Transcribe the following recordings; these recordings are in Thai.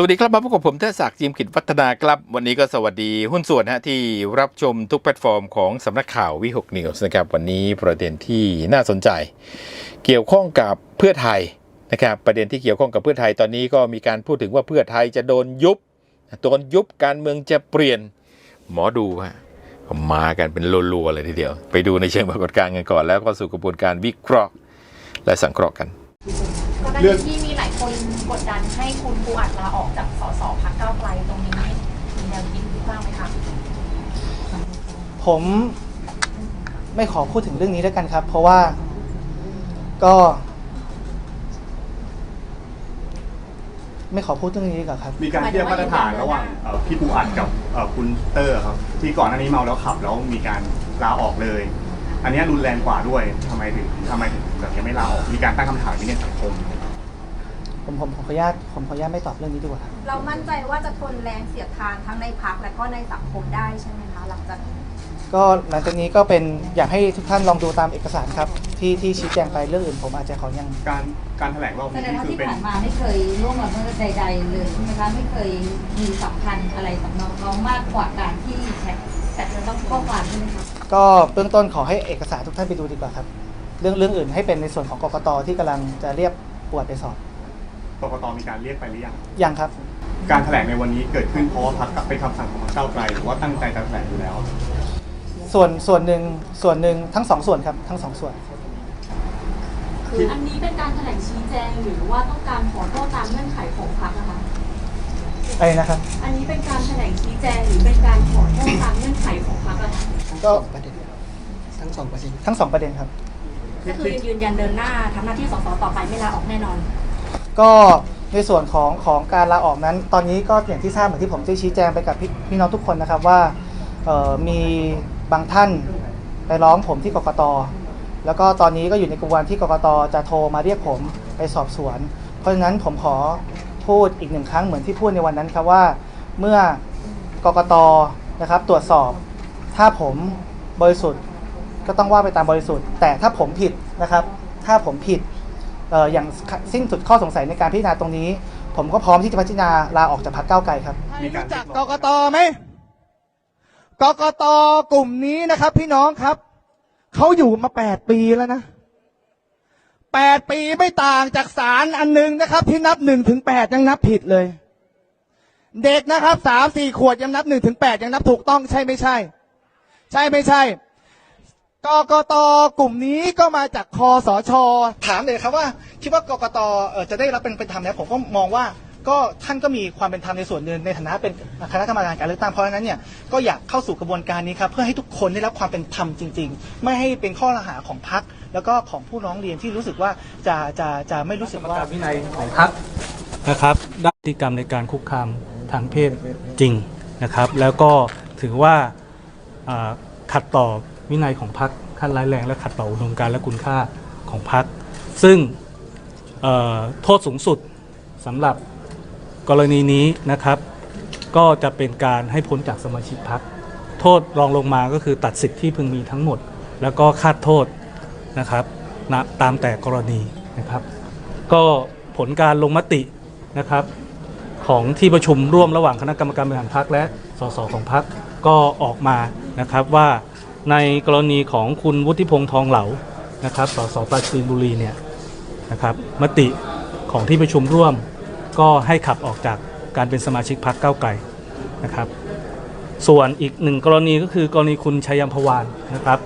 สวัสดีครับมาพบกับผมเทศศักดิ์จิมกิจวัฒนาครับ วันนี้ก็สวัสดีหุ้นส่วนฮะที่รับชมทุกแพลตฟอร์มของสำนักข่าววิหกนิวส์นะครับ วันนี้ประเด็นที่น่าสนใจ เกี่ยวข้องกับเพื่อไทยนะครับ ประเด็นที่เกี่ยวข้องกับเพื่อไทยตอนนี้ก็มีการพูดถึงว่าเพื่อไทยจะโดนยุบโดนยุบการเมืองจะเปลี่ยนหมอดูฮะมากันเป็นรัวๆเลยทีเดียว ไปดูในเชิงปรากฏการณ์กันก่อน แล้วก็สู่กระบวนการวิเคราะห์และสังเคราะห์กัน กรณีที่มีหลายคนกดดันให้คุณปูอัดลาออกจากสสพักเก้าวไกลตรงนี้มีแนวคิดบ้างไหมคะผมไม่ขอพูดถึงเรื่องนี้แล้วกันครับ เพราะว่าก็ ไม่ขอพูดเรื่องนี้ดีกว่าครับ มีการเทียบมาตรฐานระหว่างเอ่อพี่ปูอัดกับเอ่อคุณเตอร์ครับ ที่ก่อนหน้านี้เมาแล้วขับแล้วมีการลาออกเลย อันเนี้ยรุนแรงกว่าด้วยทำไมถึงทำไมถึงแบบยังไม่ลาออกมีการตั้งคำถามนี้ในสังคม ผมผมผมขออนุญาตผมขออนุญาตไม่ตอบเรื่องนี้ดีกว่าครับเรามั่นใจว่าจะทนแรงเสียดทานทั้งในพักและก็ในสังคมได้ใช่ไหมคะ หลังจากนี้ก็หลังจากนี้ก็เป็นอยากให้ทุกท่านลองดูตามเอกสารครับที่ที่ชี้แจงไปเรื่องอื่นผมอาจจะขอยัง การการแถลงรอบแสนี้ดงว่าคือที่เป็นผ่านมาไม่เคยร่วมละเมิดใด ๆ เลยใช่ไหมคะไม่เคยมีสัมพันธ์อะไรกับน้องเขามากกว่าการที่แชท แต่จะต้องข้อความใช่ไหมคะก็เบื้องต้นขอให้เอกสารทุกท่านไปดูดีกว่าครับ เรื่องเรื่องอื่นให้เป็นในส่วนของกกตที่กำลังจะเรียกปวดไปสอบกกตมีการเรียกไปหรือยัง ยังครับ การแถลงในวันนี้เกิดขึ้นเพราะว่าพักเป็นคำสั่งของพรรคก้าวไกลหรือว่าตั้งใจจะแถลงอยู่แล้ว ส่วนส่วนหนึ่งส่วนหนึ่งทั้งสองส่วนครับทั้งสองส่วน คืออันนี้เป็นการแถลงชี้แจงหรือว่าต้องการขอโทษตามเงื่อนไขของพรรคนะคะ อะไรนะครับ อันนี้เป็นการแถลงชี้แจงหรือเป็นการขอโทษตามเงื่อนไขของพรรคอะคะก็ทั้งสองประเด็นทั้งสองประเด็นครับ ก็คือยืนยันเดินหน้าทำหน้าที่สสต่อไปไม่ลาออกแน่นอน ก็ในส่วนของของการลาออกนั้น ตอนนี้ก็อย่างที่ทราบเหมือนที่ผมได้ชี้แจงไปกับพี่พี่น้องทุกคนนะครับว่าเอ่อมีบางท่านไปร้องผมที่กกต แล้วก็ตอนนี้ก็อยู่ในกระบวนการที่กกตจะโทรมาเรียกผมไปสอบสวน เพราะฉะนั้นผมขอ พูดอีกหนึ่งครั้งเหมือนที่พูดในวันนั้นครับว่า เมื่อกกตนะครับ ตรวจสอบ ถ้าผมบริสุทธิ์ก็ต้องว่าไปตามบริสุทธิ์ แต่ถ้าผมผิดนะครับ ถ้าผมผิดออย่างสิ้นสุดข้อสงสัยในการพิจารณาตรงนี้ ผมก็พร้อมที่จะพิจารณาลาออกจากพรรคก้าวไกลครับมีการรู้จักกกตไหมกกตกลุ่มนี้นะครับ พี่น้องครับเขาอยู่มาแปดปีแล้วนะ แปดปีไม่ต่างจากสารอันหนึ่งนะครับ ที่นับหนึ่งถึงแปดยังนับผิดเลย เด็กนะครับสามสี่ขวดยังนับหนึ่งถึงแปดยังนับถูกต้องใช่ไม่ใช่ ใช่ไม่ใช่กกตกลุ่มนี้ก็มาจากคอสช ถามเลยครับว่า คิดว่ากกตเอ่อจะได้รับเป็นเป็นธรรมแล้วผมก็มองว่าก็ท่านก็มีความเป็นธรรมในส่วนหนึ่งในฐานะเป็นคณะกรรมการการเลือกตั้งเพราะฉะนั้นเนี่ยก็อยากเข้าสู่กระบวนการนี้ครับเพื่อให้ทุกคนได้รับความเป็นธรรมจริง ๆ ไม่ให้เป็นข้อละหาของพรรค แล้วก็ของผู้ร้องเรียนที่รู้สึกว่าจะจะจะไม่รู้สึกว่าวินัยของพรรคนะครับได้พฤติกรรมในการคุกคามทางเพศจริงนะครับ แล้วก็ถือว่าขัดต่อวินัยของพรรคขั้นร้ายแรงและขัดต่ออุดมการและคุณค่าของพรรคซึ่งโทษสูงสุดสำหรับกรณีนี้นะครับ ก็จะเป็นการให้พ้นจากสมาชิกพรรคโทษรองลงมาก็คือตัดสิทธิ์ที่พึงมีทั้งหมด แล้วก็คาดโทษ นะครับนะตามแต่กรณีนะครับ ก็ผลการลงมตินะครับ ของที่ประชุมร่วมระหว่างคณะกรรมการบริหารพรรคและสสของพรรคก็ออกมานะครับว่าในกรณีของคุณวุฒิพงษ์ทองเหลานะครับ สสปราจีนบุรีเนี่ยนะครับมติของที่ประชุมร่วมก็ให้ขับออกจากการเป็นสมาชิกพรรคก้าไกลนะครับ ส่วนอีกหนึ่งกรณีก็คือกรณีคุณชัยยมพวานนะครับ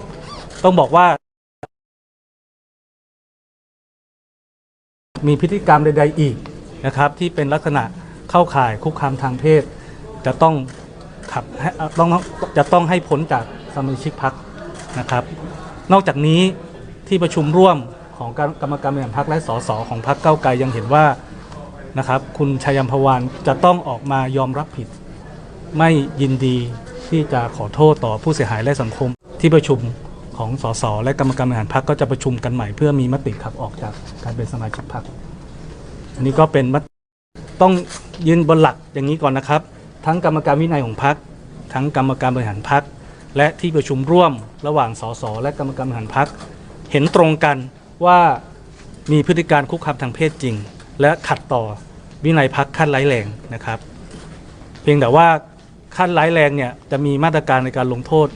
ต้องบอกว่า มีพฤติกรรมใด ๆ อีกนะครับ ที่เป็นลักษณะเข้าข่ายคุกคามทางเพศ จะต้องขับให้ต้องจะต้องให้พ้นจากสมาชิกพรรคนะครับ นอกจากนี้ที่ประชุมร่วมของกรรมการบริหารพรรคและสสของพรรคเก้าไกลยังเห็นว่านะครับ คุณชัยยมพวานจะต้องออกมายอมรับผิด ไม่ยินดีที่จะขอโทษต่อผู้เสียหายและสังคมที่ประชุม ของสสและกรรมการบริหารพรรคก็จะประชุมกันใหม่เพื่อมีมติขับออกจากการเป็นสมาชิกพรรคอันนี้ก็เป็นมติต้องยืนบนหลักอย่างนี้ก่อนนะครับ ทั้งกรรมการวินัยของพรรคทั้งกรรมการบริหารพรรคและที่ประชุมร่วมระหว่างสสและกรรมการบริหารพรรคเห็นตรงกันว่ามีพฤติการคุกคามทางเพศจริง และขัดต่อวินัยพักขั้นร้ายแรงนะครับ เพียงแต่ว่าขั้นร้ายแรงเนี่ยจะมีมาตรการในการลงโทษ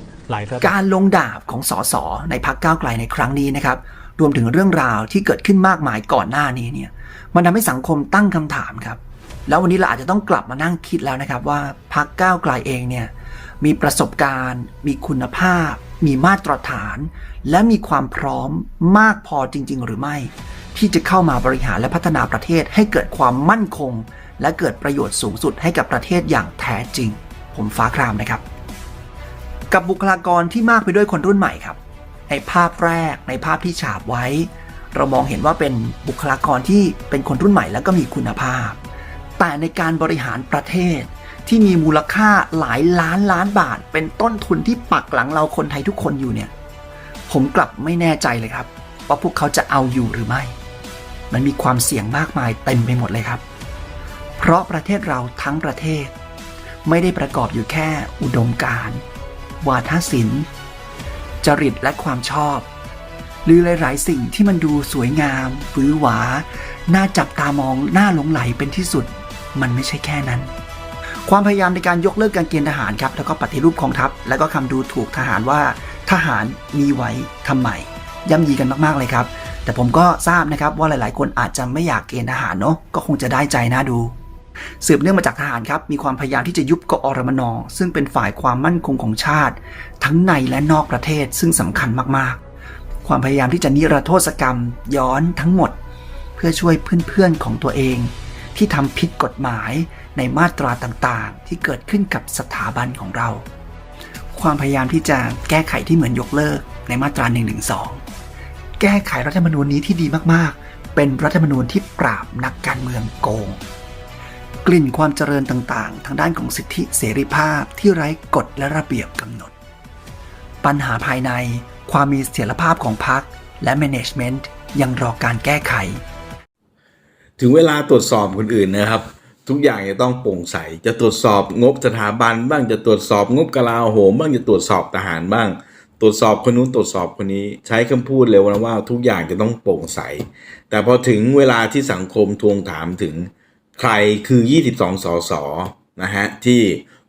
การลงดาบของสสในพักก้าวไกลในครั้งนี้นะครับรวมถึงเรื่องราวที่เกิดขึ้นมากมายก่อนหน้านี้เนี่ยมันทำให้สังคมตั้งคำถามครับ แล้ววันนี้เราอาจจะต้องกลับมานั่งคิดแล้วนะครับว่าพักก้าวไกลเองเนี่ยมีประสบการณ์ มีคุณภาพ มีมาตรฐาน และมีความพร้อมมากพอจริง ๆ หรือไม่ ที่จะเข้ามาบริหารและพัฒนาประเทศให้เกิดความมั่นคง และเกิดประโยชน์สูงสุดให้กับประเทศอย่างแท้จริง ผมฟ้าครามนะครับ กับบุคลากรที่มากไปด้วยคนรุ่นใหม่ครับ ในภาพแรกในภาพที่ฉาบไว้ เรามองเห็นว่าเป็นบุคลากรที่เป็นคนรุ่นใหม่แล้วก็มีคุณภาพ แต่ในการบริหารประเทศที่มีมูลค่าหลายล้านล้านบาท เป็นต้นทุนที่ปักหลังเราคนไทยทุกคนอยู่เนี่ย ผมกลับไม่แน่ใจเลยครับว่าพวกเขาจะเอาอยู่หรือไม่ มันมีความเสี่ยงมากมายเต็มไปหมดเลยครับ เพราะประเทศเราทั้งประเทศ ไม่ได้ประกอบอยู่แค่อุดมการณ์ วาทศิลป์ จริตและความชอบ หรือหลาย ๆ สิ่งที่มันดูสวยงามหรือหวา น่าจับตามองน่าหลงไหลเป็นที่สุด มันไม่ใช่แค่นั้น ความพยายามในการยกเลิกการเกณฑ์ทหารครับ แล้วก็ปฏิรูปกองทัพ แล้วก็คำดูถูกทหารว่าทหารมีไว้ทำไมย่ำยีกันมาก ๆ เลยครับ แต่ผมก็ทราบนะครับว่าหลาย ๆ คนอาจจะไม่อยากเกณฑ์ทหารเนาะก็คงจะได้ใจน่าดู สืบเนื่องมาจากทหารครับ มีความพยายามที่จะยุบกอรมนซึ่งเป็นฝ่ายความมั่นคงของชาติ ทั้งในและนอกประเทศซึ่งสำคัญมากๆ ความพยายามที่จะนิรโทษกรรม ย้อนทั้งหมด เพื่อช่วยเพื่อนๆของตัวเอง ที่ทำผิดกฎหมายในมาตราต่างๆ ที่เกิดขึ้นกับสถาบันของเรา ความพยายามที่จะแก้ไขที่เหมือนยกเลิกในมาตรา1นึแก้ไขรัฐธรรมนูญนี้ที่ดีมากๆ เป็นรัฐธรรมนูญที่ปราบนักการเมืองโกง กลิ่นความเจริญต่างๆ ทางด้านของสิทธิเสรีภาพที่ไร้กฎและระเบียบกำหนด ปัญหาภายในความมีเสถียรภาพของพรรคและ management ยังรอการแก้ไข ถึงเวลาตรวจสอบคนอื่นนะครับ ทุกอย่างจะต้องโปร่งใส จะตรวจสอบงบสถาบัน บ้างจะตรวจสอบงบกลาโหม บ้างจะตรวจสอบทหารบ้าง ตรวจสอบคนนู้นตรวจสอบคนนี้ ใช้คำพูดเร็วนะว่าทุกอย่างจะต้องโปร่งใส แต่พอถึงเวลาที่สังคมทวงถามถึง ใครคือ 22 สสนะฮะที่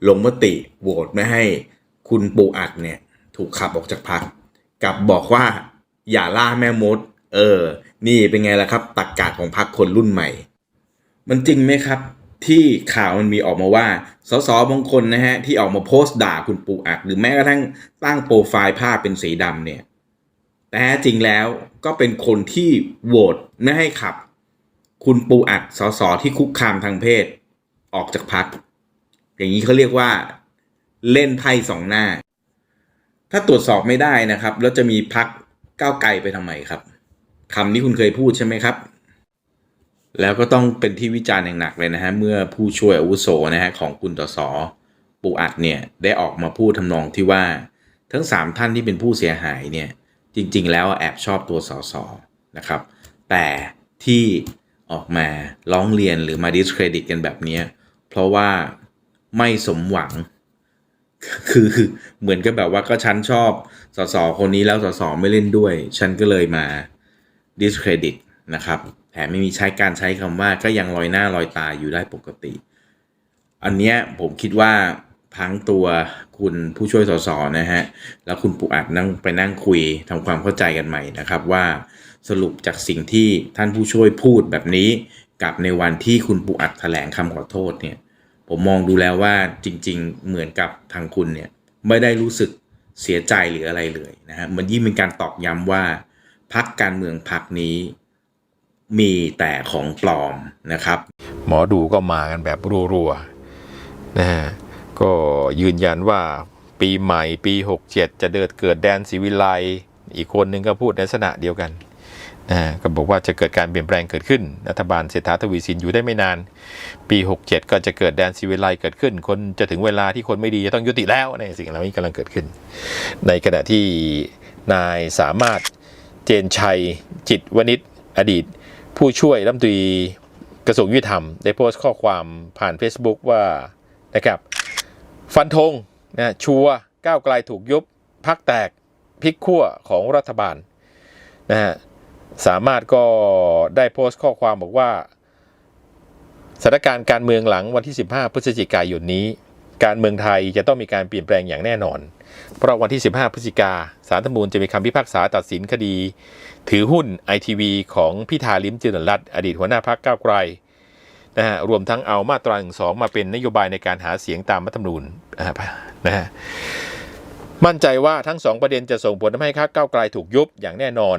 ลงมติโหวตไม่ให้คุณปูอัดเนี่ยถูกขับออกจากพรรคกับบอกว่าอย่าล่าแม่มด เออ นี่เป็นไงล่ะครับตักกาของพรรคคนรุ่นใหม่ มันจริงไหมครับ ที่ข่าวมันมีออกมาว่า สสบางคนนะฮะที่ออกมาโพสต์ด่าคุณปูอัด หรือแม้กระทั่งตั้งโปรไฟล์ภาพเป็นสีดำเนี่ยแต่จริงแล้วก็เป็นคนที่โหวตไม่ให้ขับ คุณปูอัดสสที่คุกคามทางเพศ ออกจากพัก อย่างนี้เขาเรียกว่าเล่นไพ่สองหน้า ถ้าตรวจสอบไม่ได้นะครับ แล้วจะมีพักก้าวไกลไปทำไมครับคำนี้คุณเคยพูดใช่ไหมครับ แล้วก็ต้องเป็นที่วิจารณ์อย่างหนักเลยนะฮะเมื่อผู้ช่วยอาวุโสนะฮะของคุณตสปูอัดเนี่ยได้ออกมาพูดทำนองที่ว่าทั้ง 3 ท่านที่เป็นผู้เสียหายเนี่ยจริง ๆ แล้วแอบชอบตัวสสนะครับ แต่ที่ ออกมาร้องเรียนหรือมาดิสเครดิตกันแบบนี้ เพราะว่าไม่สมหวัง คือเหมือนกับแบบว่าก็ฉันชอบสสคนนี้แล้วสสไม่เล่นด้วย ฉันก็เลยมา discredit นะครับแถมไม่มีใช้การใช้คำว่าก็ยังลอยหน้าลอยตาอยู่ได้ปกติ อันเนี้ยผมคิดว่าทั้งตัวคุณผู้ช่วยสสนะฮะ แล้วคุณปุอัดนั่งไปนั่งคุยทำความเข้าใจกันใหม่นะครับว่า สรุปจากสิ่งที่ท่านผู้ช่วยพูดแบบนี้กับในวันที่คุณปุอัดแถลงคำขอโทษเนี่ย ผมมองดูแล้วว่าจริง ๆ เหมือนกับทางคุณเนี่ยไม่ได้รู้สึกเสียใจหรืออะไรเลยนะฮะมันยิ่งเป็นการตอกย้ำว่าพักการเมืองพักนี้มีแต่ของปลอมนะครับ หมอดูก็มากันแบบรัวๆนะฮะก็ยืนยันว่าปีใหม่ปี 67 จะเดิดเกิดแดนศิวิไลอีกคนหนึ่งก็พูดในลักษณะเดียวกัน ก็บอกว่าจะเกิดการเปลี่ยนแปลงเกิดขึ้น รัฐบาลเศรษฐาทวีสินอยู่ได้ไม่นาน ปี 67 ก็จะเกิดแดนศิวิไลเกิดขึ้น คนจะถึงเวลาที่คนไม่ดีจะต้องยุติแล้วในสิ่งเหล่านี้กำลังเกิดขึ้น ในขณะที่นายสามารถเจนชัยจิตวณิชอดีต ผู้ช่วยรัฐมนตรีกระทรวงยุติธรรม ได้โพสต์ข้อความผ่าน Facebook ว่านะครับฟันธงนะชัวก้าวไกลถูกยุบพักแตกพลิกขั้วของรัฐบาลนะฮะ สามารถก็ได้โพสต์ข้อความบอกว่าสถานการณ์การเมืองหลังวันที่ 15 พฤศจิกายนนี้ การเมืองไทยจะต้องมีการเปลี่ยนแปลงอย่างแน่นอน เพราะวันที่ 15 พฤศจิกาสารธรรมนูญจะมีคำพิพากษาตัดสินคดี ถือหุ้นไอทีวีของพิธาลิมเจริญรัตน์อดีตหัวหน้าพรรคก้าวไกลนะฮะรวมทั้งเอามาตรา12มาเป็นนโยบายในการหาเสียงตามรัฐธรรมนูญนนะฮะมั่นใจว่าทั้งสองประเด็นจะส่งผลทำให้พรรคก้าวไกลถูกยุบอย่างแน่นอน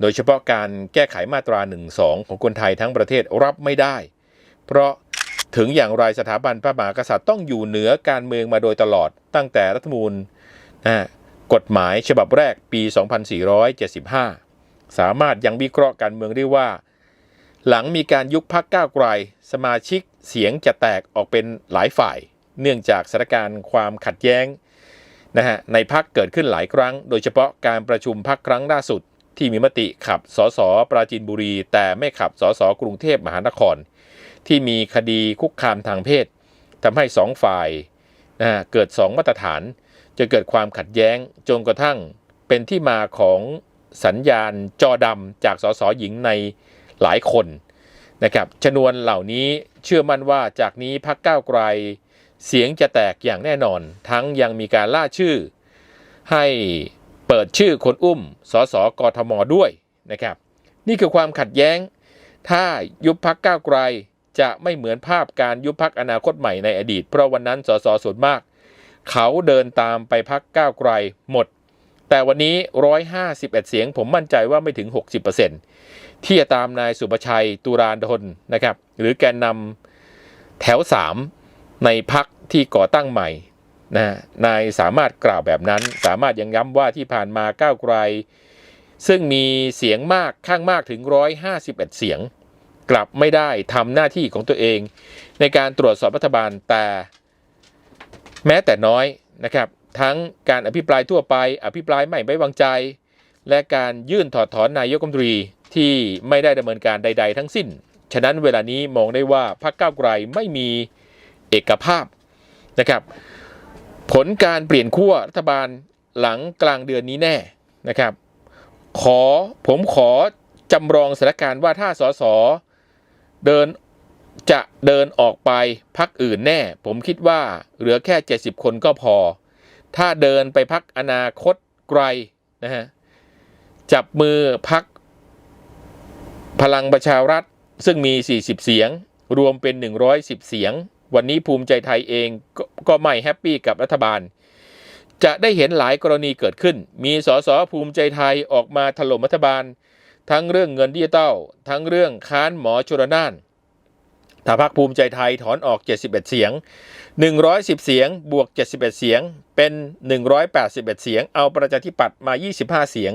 โดยเฉพาะการแก้ไขมาตรา 12 ของคนไทยทั้งประเทศรับไม่ได้ เพราะถึงอย่างไรสถาบันพระมหากษัตริย์ต้องอยู่เหนือการเมืองมาโดยตลอดตั้งแต่รัฐมนูญนะฮะกฎหมายฉบับแรกปี 2475 สามารถยังวิเคราะห์การเมืองได้ว่า หลังมีการยุบพักก้าวไกล สมาชิกเสียงจะแตกออกเป็นหลายฝ่าย เนื่องจากสถานการณ์ความขัดแย้งนะฮะในพักเกิดขึ้นหลายครั้ง โดยเฉพาะการประชุมพักครั้งล่าสุด ที่มีมติขับสสปราจีนบุรี แต่ไม่ขับสสกรุงเทพมหานคร ที่มีคดีคุกคามทางเพศทำให้สองฝ่ายนะฮะเกิดสองมาตรฐาน จะเกิดความขัดแย้งจนกระทั่งเป็นที่มาของสัญญาณจอดำจากสสหญิงในหลายคนนะครับชนวนเหล่านี้เชื่อมั่นว่าจากนี้พักก้าวไกล เสียงจะแตกอย่างแน่นอน ทั้งยังมีการล่าชื่อ ให้ เปิดชื่อคนอุ้ม สสกทมด้วยนะครับ นี่คือความขัดแย้ง ถ้ายุบพักก้าวไกลจะไม่เหมือนภาพการยุบพักอนาคตใหม่ในอดีต เพราะวันนั้นสสส่วนมาก เขาเดินตามไปพักก้าวไกลหมด แต่วันนี้ 151 เสียงผมมั่นใจว่าไม่ถึง 60%ที่จะตามนายสุประชัยตุรานทนนะครับ หรือแกนนำแถว 3 ในพักที่ก่อตั้งใหม่ นะนายสามารถกล่าวแบบนั้น สามารถยังย้ำว่าที่ผ่านมาก้าวไกล ซึ่งมีเสียงมากข้างมากถึง 151 เสียง กลับไม่ได้ทำหน้าที่ของตัวเอง ในการตรวจสอบรัฐบาลแต่แม้แต่น้อยนะครับ ทั้งการอภิปรายทั่วไป อภิปรายไม่ไว้วางใจ และการยื่นถอดถอนนายกรัฐมนตรีที่ไม่ได้ดำเนินการใด ๆ ทั้งสิ้น ฉะนั้นเวลานี้มองได้ว่าพรรคก้าวไกลไม่มีเอกภาพนะครับ ผลการเปลี่ยนขั้วรัฐบาลหลังกลางเดือนนี้แน่นะครับ ขอผมขอจำลองสถานการณ์ว่าถ้าสสเดินจะเดินออกไปพักอื่นแน่ ผมคิดว่าเหลือแค่ 70 คนก็พอ ถ้าเดินไปพักอนาคตไกลนะฮะจับมือพักพลังประชารัฐซึ่งมี 40 เสียง รวมเป็น 110 เสียง วันนี้ภูมิใจไทยเองกก็ไม่แฮปปี้กับรัฐบาล จะได้เห็นหลายกรณีเกิดขึ้น มีสสภูมิใจไทยออกมาถล่มรัฐบาล ทั้งเรื่องเงินดิจิตอลทั้งเรื่องค้านหมอชลนานถ้าพรรคภูมิใจไทยถอนออก 71 เสียง 110 เสียง บวก 71 เสียง เป็น 181 เสียง เอาประชาธิปัตย์มา 25 เสียง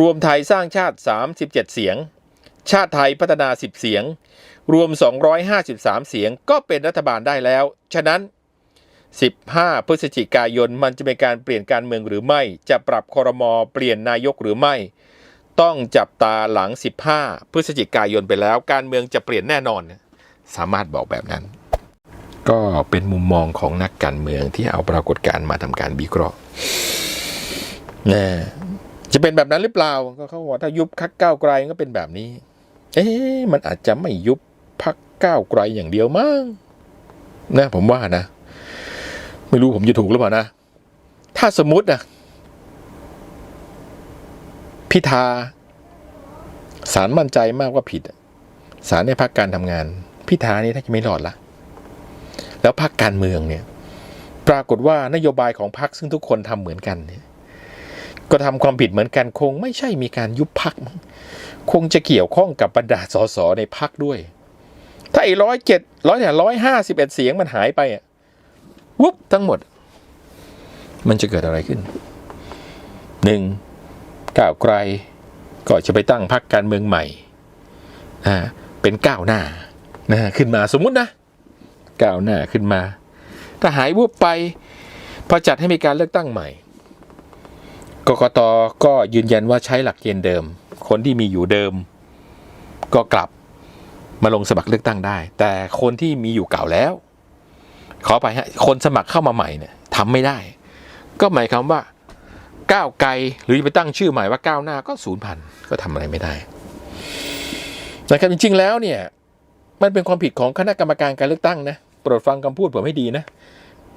รวมไทยสร้างชาติ 37 เสียง ชาติไทยพัฒนา 10 เสียง รวม 253 เสียงก็เป็นรัฐบาลได้แล้ว ฉะนั้น 15 พฤศจิกายนมันจะเป็นการเปลี่ยนการเมืองหรือไม่ จะปรับคอรมอเปลี่ยนนายกหรือไม่ ต้องจับตาหลัง 15 พฤศจิกายนไปแล้ว การเมืองจะเปลี่ยนแน่นอน สามารถบอกแบบนั้น ก็เป็นมุมมองของนักการเมืองที่เอาปรากฏการณ์มาทำการวิเคราะห์นะจะเป็นแบบนั้นหรือเปล่า ก็เขาบอกถ้ายุบพักก้าวไกลก็เป็นแบบนี้ เอ๊ะมันอาจจะไม่ยุบ พักก้าวไกลอย่างเดียวมั้งนะผมว่านะ ไม่รู้ผมจะถูกหรือเปล่านะ ถ้าสมมตินะพิธาสารมั่นใจมากว่าผิดสารในพักการทำงาน พิธานี่ถ้าจะไม่รอดละแล้วพักการเมืองเนี่ย ปรากฏว่านโยบายของพักซึ่งทุกคนทำเหมือนกันเนี่ยก็ทำความผิดเหมือนกันคง ไม่ใช่มีการยุบพักคงจะเกี่ยวข้องกับบรรดาสสในพักด้วย ถ้าไอ้ร้อยเจ็ดร้อยเนี่ยร้อยห้าสิบเอ็ดเสียงมันหายไปอะวุบทั้งหมด มันจะเกิดอะไรขึ้นหนึ่งก้าวไกลก็จะไปตั้งพักการเมืองใหม่อ่าเป็นก้าวหน้านะขึ้นมาสมมุตินะก้าวหน้าขึ้นมา ถ้าหายวุบไป พอจัดให้มีการเลือกตั้งใหม่กกตก็ยืนยันว่าใช้หลักเกณฑ์เดิม คนที่มีอยู่เดิม ก็กลับ มาลงสมัครเลือกตั้งได้ แต่คนที่มีอยู่เก่าแล้ว ขอไปฮะคนสมัครเข้ามาใหม่เนี่ยทำไม่ได้ ก็หมายความว่าก้าวไกลหรือไปตั้งชื่อใหม่ว่าก้าวหน้าก็ศูนย์พันก็ทำอะไรไม่ได้นะครับจริงๆแล้วเนี่ยมันเป็นความผิดของคณะกรรมการการเลือกตั้งนะโปรดฟังคำพูดผมให้ดีนะ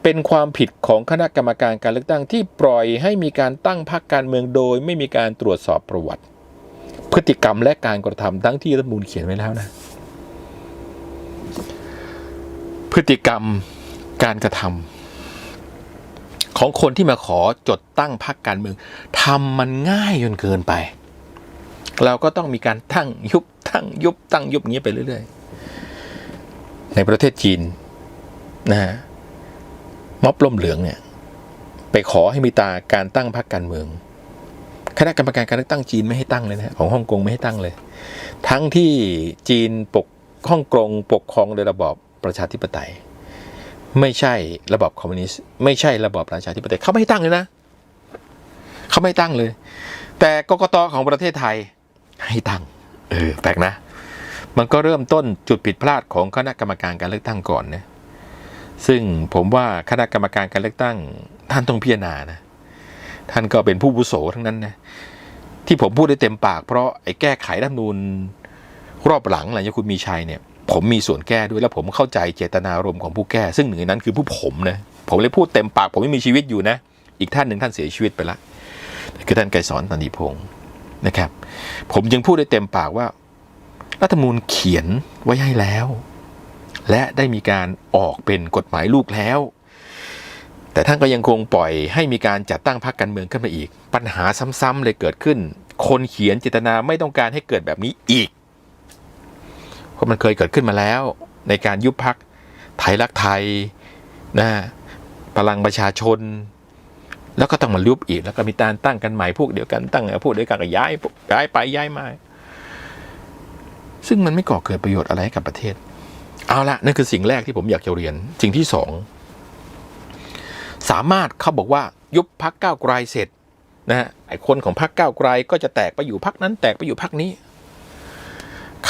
เป็นความผิดของคณะกรรมการการเลือกตั้งที่ปล่อยให้มีการตั้งพรรคการเมืองโดย ไม่มีการตรวจสอบประวัติ พฤติกรรมและการกระทำทั้งที่รัฐมนูลเขียนไว้แล้วนะ พฤติกรรมการกระทำของคนที่มาขอจดตั้งพรรคการเมืองทำมันง่ายจนเกินไป เราก็ต้องมีการตั้งยุบตั้งยุบตั้งยุบอย่างนี้ไปเรื่อย ๆ ในประเทศจีนนะฮะม็อบล่มเหลืองเนี่ยไปขอให้มีตาการตั้งพรรคการเมืองคณะกรรมการการเลือกตั้งจีนไม่ให้ตั้งเลยนะของฮ่องกงไม่ให้ตั้งเลย ทั้งที่จีนปกฮ่องกงปกครองโดยระบอบ ประชาธิปไตย ไม่ใช่ระบอบคอมมิวนิสต์ไม่ใช่ระบอบประชาธิปไตยเขาไม่ตั้งเลยนะเขาไม่ตั้งเลย แต่กกตของประเทศไทยให้ตั้งเออแปลกนะ มันก็เริ่มต้นจุดผิดพลาดของคณะกรรมการการเลือกตั้งก่อนนะซึ่งผมว่าคณะกรรมการการเลือกตั้ง ท่านต้องพิจารณานะท่านก็เป็นผู้วุโสทั้งนั้นนะที่ผมพูดได้เต็มปากเพราะไอ้แก้ไขรัฐมนูญรอบหลังหลังจากคุณมีชัยเนี่ย ผมมีส่วนแก้ด้วยแล้วผมเข้าใจเจตนารมณ์ของผู้แก้ ซึ่งหนึ่งในนั้นคือผู้ผมนะผมเลยพูดเต็มปาก ผมไม่มีชีวิตอยู่นะ อีกท่านหนึ่งท่านเสียชีวิตไปละคือท่านไกรสอนตันติพงศ์นะครับ ผมยังพูดได้เต็มปากว่ารัฐธรรมนูญเขียนไว้ให้แล้ว และได้มีการออกเป็นกฎหมายลูกแล้ว แต่ท่านก็ยังคงปล่อยให้มีการจัดตั้งพรรคการเมืองขึ้นมาอีก ปัญหาซ้ำๆเลยเกิดขึ้น คนเขียนเจตนาไม่ต้องการให้เกิดแบบนี้อีก เพราะมันเคยเกิดขึ้นมาแล้ว ในการยุบพักไทยรักไทยนะพลังประชาชน แล้วก็ต้องมายุบอีก แล้วก็มีการตั้งกันใหม่พวกเดียวกันตั้งพวกเดียวกันก็ย้ายย้ายไปย้ายมาซึ่งมันไม่ก่อเกิดประโยชน์อะไรกับประเทศ เอาละนั่นคือสิ่งแรกที่ผมอยากจะเรียน สิ่งที่สองสามารถเขาบอกว่ายุบพักก้าวไกลเสร็จนะฮะไอ้คนของพักก้าวไกลก็จะแตกไปอยู่พักนั้นแตกไปอยู่พักนี้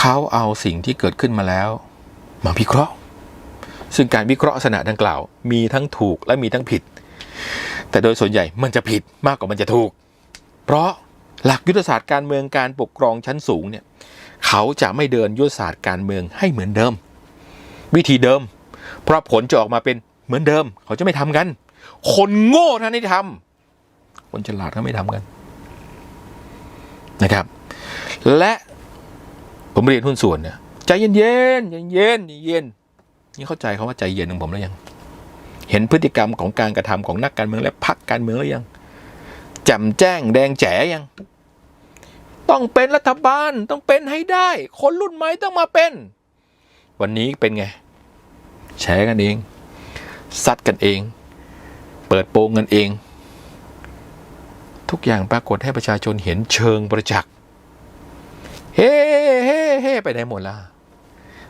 เขาเอาสิ่งที่เกิดขึ้นมาแล้ว มาวิเคราะห์ ซึ่งการวิเคราะห์ลักษณะดังกล่าว มีทั้งถูกและมีทั้งผิด แต่โดยส่วนใหญ่มันจะผิดมากกว่ามันจะถูก เพราะหลักยุทธศาสตร์การเมืองการปกครองชั้นสูงเนี่ยเขาจะไม่เดินยุทธศาสตร์การเมืองให้เหมือนเดิม วิธีเดิม เพราะผลจะออกมาเป็นเหมือนเดิม เขาจะไม่ทำกัน คนโง่ท่านนที่ทำคนฉลาดเขาไม่ทำกันนะครับ และ ผมเรียนหุ้นส่วนเนี่ยใจเย็นเย็นเย็นเย็นนี่เข้าใจเขาว่าใจเย็นของผมแล้วยัง เห็นพฤติกรรมของการกระทำของนักการเมืองและพรรคการเมืองแล้วยังจ่มแจ้งแดงแจ๋ยัง ต้องเป็นรัฐบาลต้องเป็นให้ได้ คนรุ่นใหม่ต้องมาเป็น วันนี้เป็นไงแฉกันเอง ซัดกันเอง เปิดโปงกันเอง ทุกอย่างปรากฏให้ประชาชนเห็นเชิงประจักษ์ เฮ้เฮ้เฮ้ไปไหนหมดล่ะ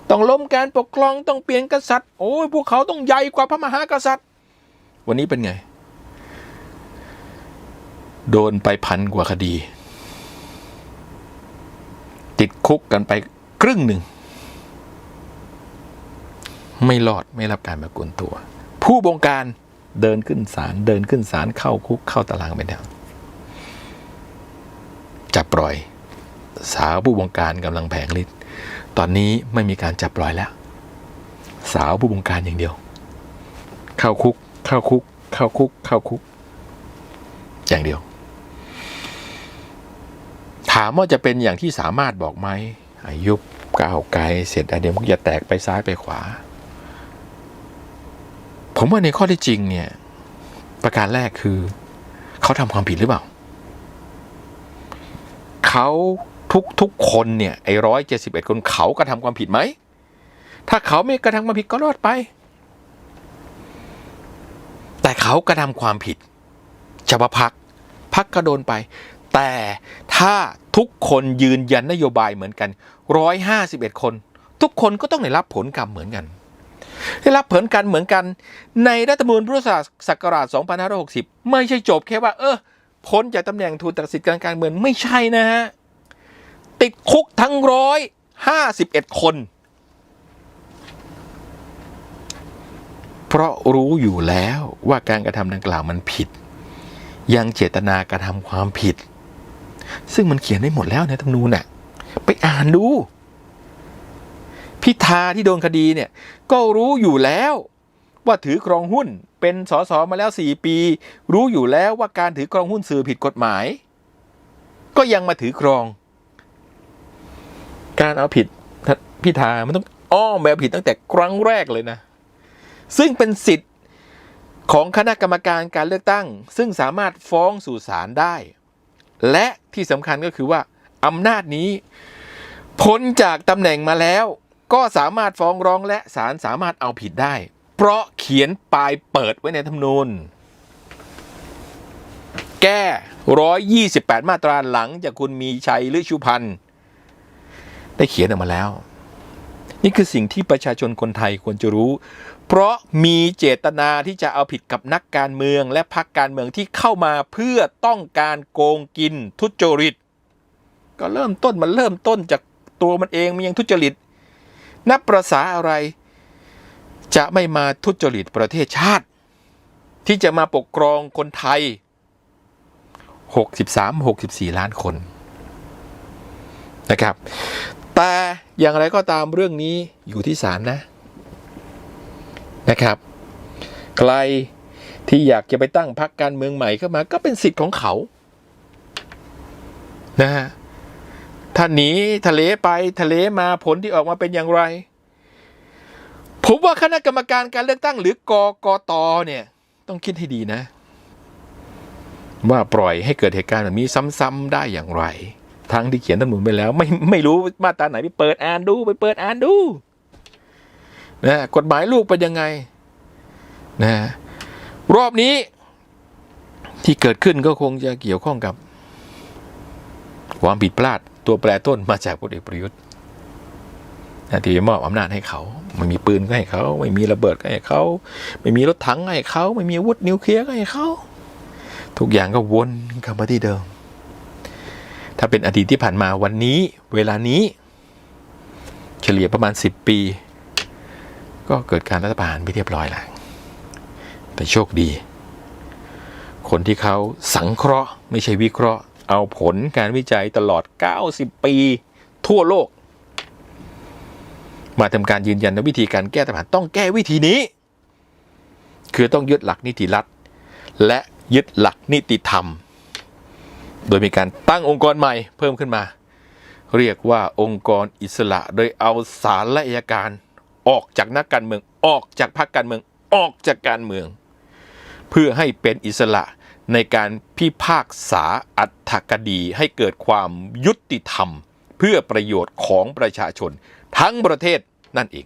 ต้องล้มการปกครองต้องเปลี่ยนกษัตริย์ โอ้ยพวกเขาต้องใหญ่กว่าพระมหากษัตริย์ วันนี้เป็นไง โดนไปพันกว่าคดี ติดคุกกันไปครึ่งหนึ่ง ไม่รอดไม่รับการประกันตัว ผู้บงการเดินขึ้นศาลเดินขึ้นศาลเข้าคุกเข้าตารางไปแล้วจับปล่อย สาวผู้บงการกำลังแผงฤทธิ์ตอนนี้ไม่มีการจับปล่อยแล้ว สาวผู้บงการอย่างเดียว เข้าคุก เข้าคุก เข้าคุก เข้าคุก อย่างเดียว ถามว่าจะเป็นอย่างที่สามารถบอกไหมอายุก้าวไกลเสร็จแล้วเดียมันจะแตกไปซ้ายไปขวา ผมว่าในข้อที่จริงเนี่ย ประการแรกคือ เขาทำความผิดหรือเปล่า เขา ทุกทุกคนเนี่ยไอ้ร้อยเจ็ดสิบเอ็ดคนเขากระทำความผิดไหม ถ้าเขาไม่กระทำความผิดก็รอดไป แต่เขากระทำความผิดเฉพาะพักพักก็โดนไป แต่ถ้าทุกคนยืนยันนโยบายเหมือนกันร้อยห้าสิบเอ็ดคน ทุกคนก็ต้องได้รับผลกรรมเหมือนกัน ได้รับผลกันเหมือนกัน ในรัฐธรรมนูญพุทธศักราช2560 ไม่ใช่จบแค่ว่า เออพ้นจากตำแหน่งทูตตัดสิทธิ์การการเมืองไม่ใช่นะฮะ ติดคุกทั้งร้อยห้าสิบเอ็ดคน เพราะรู้อยู่แล้วว่าการกระทำดังกล่าวมันผิด ยังเจตนากระทำความผิด ซึ่งมันเขียนได้หมดแล้วในธรรมนูญน่ะ ไปอ่านดู พิธาที่โดนคดีเนี่ย ก็รู้อยู่แล้วว่าถือครองหุ้นเป็นสสมาแล้วสี่ปี รู้อยู่แล้วว่าการถือครองหุ้นสื่อผิดกฎหมาย ก็ยังมาถือครอง การเอาผิดพิธามันต้องอ้อมแบบผิดตั้งแต่ครั้งแรกเลยนะ ซึ่งเป็นสิทธิ์ของคณะกรรมการการเลือกตั้ง ซึ่งสามารถฟ้องสู่ศาลได้ และที่สำคัญก็คือว่าอำนาจนี้ พ้นจากตำแหน่งมาแล้ว ก็สามารถฟ้องร้องและศาลสามารถเอาผิดได้ เพราะเขียนปลายเปิดไว้ในธรรมนูญแก้ 128 มาตราหลังจากคุณมีชัยหรือชุพันธ์ ได้เขียนออกมาแล้ว นี่คือสิ่งที่ประชาชนคนไทยควรจะรู้ เพราะมีเจตนาที่จะเอาผิดกับนักการเมืองและพรรคการเมืองที่เข้ามาเพื่อต้องการโกงกินทุจริต ก็เริ่มต้นมันเริ่มต้นจากตัวมันเองมันยังทุจริต นับประษาอะไร จะไม่มาทุจริตประเทศชาติ ที่จะมาปกครองคนไทย 63-64 ล้านคนนะครับ แต่อย่างไรก็ตามเรื่องนี้อยู่ที่ศาลนะนะครับ ใครที่อยากจะไปตั้งพรรคการเมืองใหม่เข้ามา ก็เป็นสิทธิ์ของเขานะฮะถ้าหนีทะเลไปทะเลมาผลที่ออกมาเป็นอย่างไร ผมว่าคณะกรรมการการเลือกตั้งหรือกกตเนี่ย ต้องคิดให้ดีนะ ว่าปล่อยให้เกิดเหตุการณ์แบบนี้ซ้ำๆได้อย่างไร ทั้งที่เขียนรัฐมนูญไปแล้ว ไม่ไม่รู้มาตราไหนไปเปิดอ่านดูไปเปิดอ่านดูนะกฎหมายลูกเป็นยังไงนะรอบนี้ที่เกิดขึ้นก็คงจะเกี่ยวข้องกับ ความผิดพลาดตัวแปรต้นมาจากพลเอกประยุทธ์นะที่มอบอำนาจให้เขาไม่มีปืนก็ให้เขา ไม่มีระเบิดก็ให้เขา ไม่มีรถถังให้เขา ไม่มีอาวุธนิวเคลียร์ก็ให้เขา ทุกอย่างก็วนกลับมาที่เดิม ถ้าเป็นอดีตที่ผ่านมาวันนี้ เวลานี้ เฉลี่ยประมาณ 10 ปี ก็เกิดการรัฐประหารไปเรียบร้อยแล้วแต่โชคดี คนที่เขาสังเคราะห์ไม่ใช่วิเคราะห์ เอาผลการวิจัยตลอด 90 ปี ทั่วโลก มาทำการยืนยันว่าวิธีการแก้ปัญหาต้องแก้วิธีนี้ คือต้องยึดหลักนิติรัฐ และยึดหลักนิติธรรม โดยมีการตั้งองค์กรใหม่เพิ่มขึ้นมา เรียกว่าองค์กรอิสระโดยเอาศาลและอัยการออกจากนักการเมืองออกจากพรรคการเมืองออกจากการเมือง เพื่อให้เป็นอิสระในการพิพากษาอัตถกดีให้เกิดความยุติธรรม เพื่อประโยชน์ของประชาชนทั้งประเทศนั่นเอง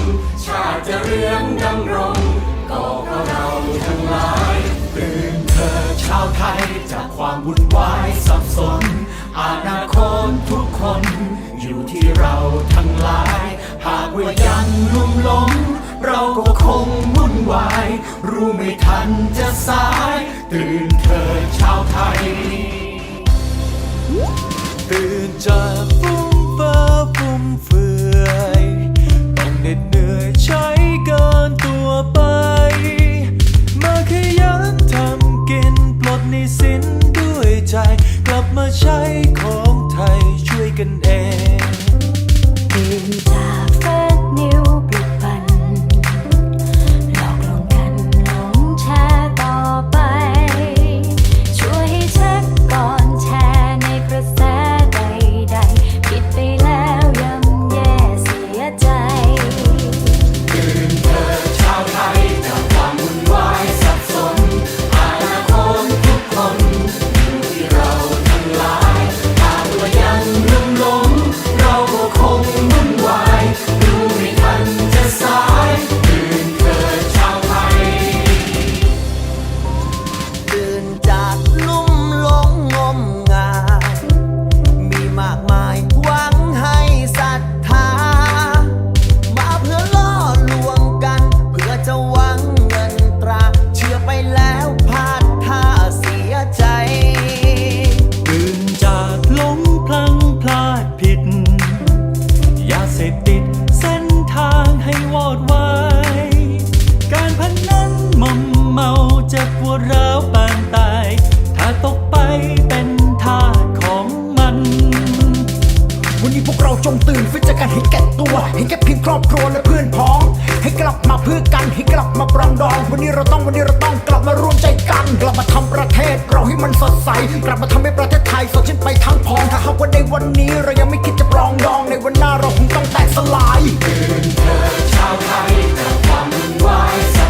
ชาติจะเรืองดำรงก็เพราะเราทั้งหลายตื่นเถิดชาวไทยจากความวุ่นวายสับสน อนาคตทุกคน อยู่ที่เราทั้งหลาย หากว่ายังลุ่มหลงเราก็คงวุ่นวาย รู้ไม่ทันจะสาย ตื่นเถิดชาวไทย ตื่นจากฟุ้ง ใจ กลับมาใช้ของไทยช่วยกันเอง ครอบครัวและเพื่อนพ้อง ให้กลับมาเพื่อกันให้กลับมาปรองดอง วันนี้เราต้องวันนี้เราต้องกลับมารวมใจกันกลับมาทำประเทศเราให้มันสดใส กลับมาทำให้ประเทศไทยสดชื่นไปทั้งพองถ้าหากว่าในวันนี้เรายังไม่คิดจะปรองดองในวันหน้าเราคงต้องแตกสลายชาวไทยกับความวุ่นวาย